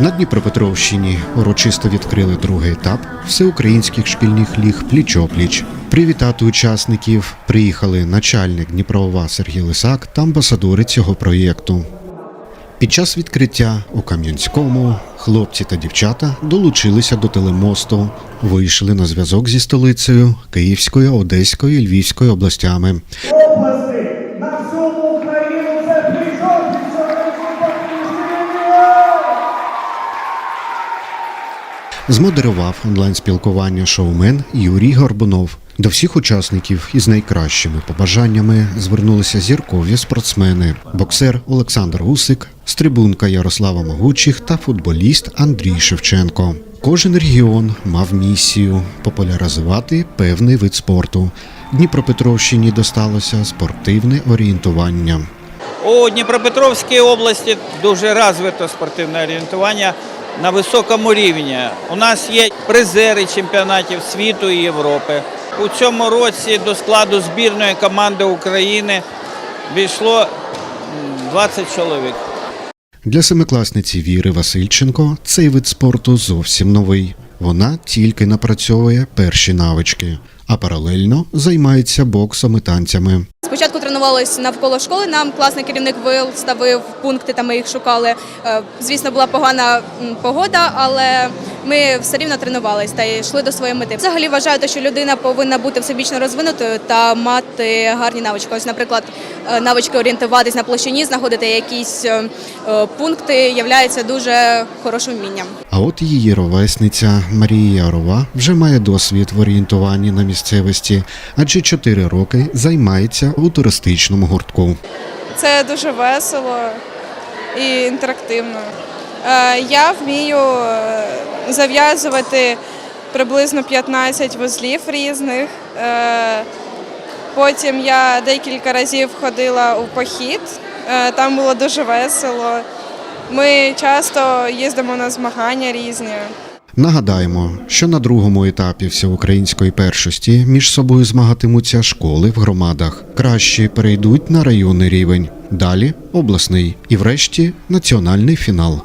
На Дніпропетровщині урочисто відкрили другий етап всеукраїнських шкільних ліг пліч-опліч. Привітати учасників приїхали начальник Дніпрова Сергій Лисак та амбасадори цього проєкту. Під час відкриття у Кам'янському хлопці та дівчата долучилися до телемосту, вийшли на зв'язок зі столицею Київською, Одеською і Львівською областями. области на всьому Україну це Змодерував онлайн-спілкування шоумен Юрій Горбунов. До всіх учасників із найкращими побажаннями звернулися зіркові спортсмени: боксер Олександр Гусик, стрибунка Ярослава Могучих та футболіст Андрій Шевченко. Кожен регіон мав місію популяризувати певний вид спорту. Дніпропетровщині досталося спортивне орієнтування. У Дніпропетровській області дуже розвито спортивне орієнтування на високому рівні. У нас є призери чемпіонатів світу і Європи. У цьому році до складу збірної команди України війшло 20 чоловік. Для семикласниці Віри Васильченко цей вид спорту зовсім новий. Вона тільки напрацьовує перші навички, а паралельно займається боксом і танцями. Спочатку тренувалися навколо школи. Нам класний керівник виставив пункти, там ми їх шукали. Е, Звісно, була погана погода, але ми все рівно тренувалися та йшли до своєї мети. Взагалі вважаю, що людина повинна бути всебічно розвинутою та мати гарні навички. Ось, наприклад, е, навички орієнтуватись на площині, знаходити якісь е, пункти, являється дуже хорошим вмінням. А от її ровесниця Марія Ярова вже має досвід в орієнтуванні на місцевості, адже 4 роки займається у туристичному гуртку. Це дуже весело і інтерактивно. Е, Я вмію е, зав'язувати приблизно 15 вузлів різних. Е, Потім я декілька разів ходила у похід, там було дуже весело. Ми часто їздимо на змагання різні. Нагадаємо, що на другому етапі всеукраїнської першості між собою змагатимуться школи в громадах. Кращі перейдуть на районний рівень, далі обласний і врешті національний фінал.